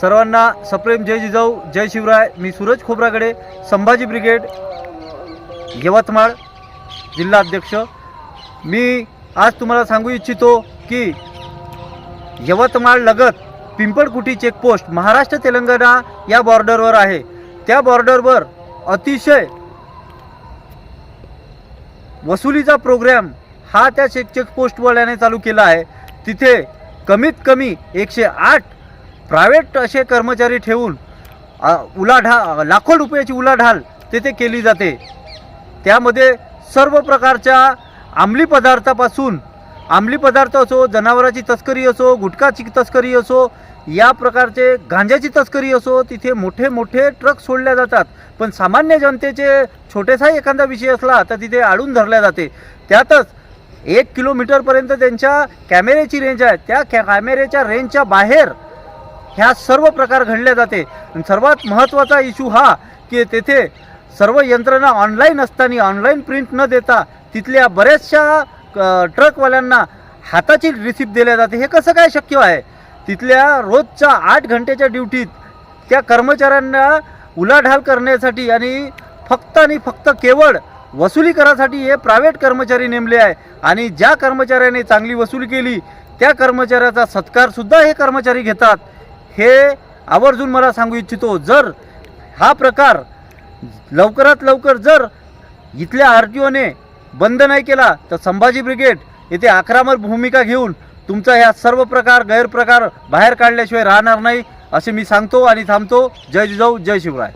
सर्वांना सप्रेम जय जिजाऊ जय शिवराय. मी सूरज खोब्रागडे संभाजी ब्रिगेड यवतमाळ जिल्हा अध्यक्ष. मी आज तुम्हाला सांगू इच्छितो की यवतमाळ लगत पिंपळकुटी चेकपोस्ट महाराष्ट्र तेलंगणा या बॉर्डरवर आहे. त्या बॉर्डरवर अतिशय वसुलीचा प्रोग्रॅम हा त्या चेक चेकपोस्टवाल्याने चालू केला आहे. तिथे कमीत कमी एकशे आठ प्रायव्हेट असे कर्मचारी ठेवून उलाढा लाखो रुपयाची उलाढाल तेथे केली जाते. त्यामध्ये सर्व प्रकारच्या अंमली पदार्थापासून अंमली पदार्थ असो जनावराची तस्करी असो गुटखाची तस्करी असो या प्रकारचे गांजाची तस्करी असो तिथे मोठे मोठे ट्रक सोडल्या जातात. पण सामान्य जनतेचे छोटेसा एखादा विषय असला तर तिथे आडून धरल्या जाते. त्यातच एक किलोमीटरपर्यंत त्यांच्या कॅमेऱ्याची रेंज आहे. त्या कॅ कॅमेऱ्याच्या रेंजच्या बाहेर ह्या सर्व प्रकार घडले जाते. आणि सर्वात महत्त्वाचा इश्यू हा की तेथे सर्व यंत्रणा ऑनलाईन असताना ऑनलाईन प्रिंट न देता तिथल्या बऱ्याचशा ट्रकवाल्यांना हाताची रिसिप्ट दिल्या जाते. हे कसं काय शक्य आहे? तिथल्या रोजच्या आठ घंट्याच्या ड्युटीत त्या कर्मचाऱ्यांना उलाढाल करण्यासाठी आणि फक्त आणि फक्त केवळ वसुली करासाठी हे प्रायव्हेट कर्मचारी नेमले आहे. आणि ज्या कर्मचाऱ्याने चांगली वसुली केली त्या कर्मचाऱ्याचा सत्कारसुद्धा हे कर्मचारी घेतात. हे आवर्जून मला सांगू इच्छितो जर हा प्रकार लवकरात लवकर जर इथल्या आर टी ओने बंद नाही केला तर संभाजी ब्रिगेड येथे आक्रमक भूमिका घेऊन तुमचा ह्या सर्व प्रकार गैरप्रकार बाहेर काढल्याशिवाय राहणार नाही असे मी सांगतो आणि थांबतो. जय जिजाऊ जय शिवराय.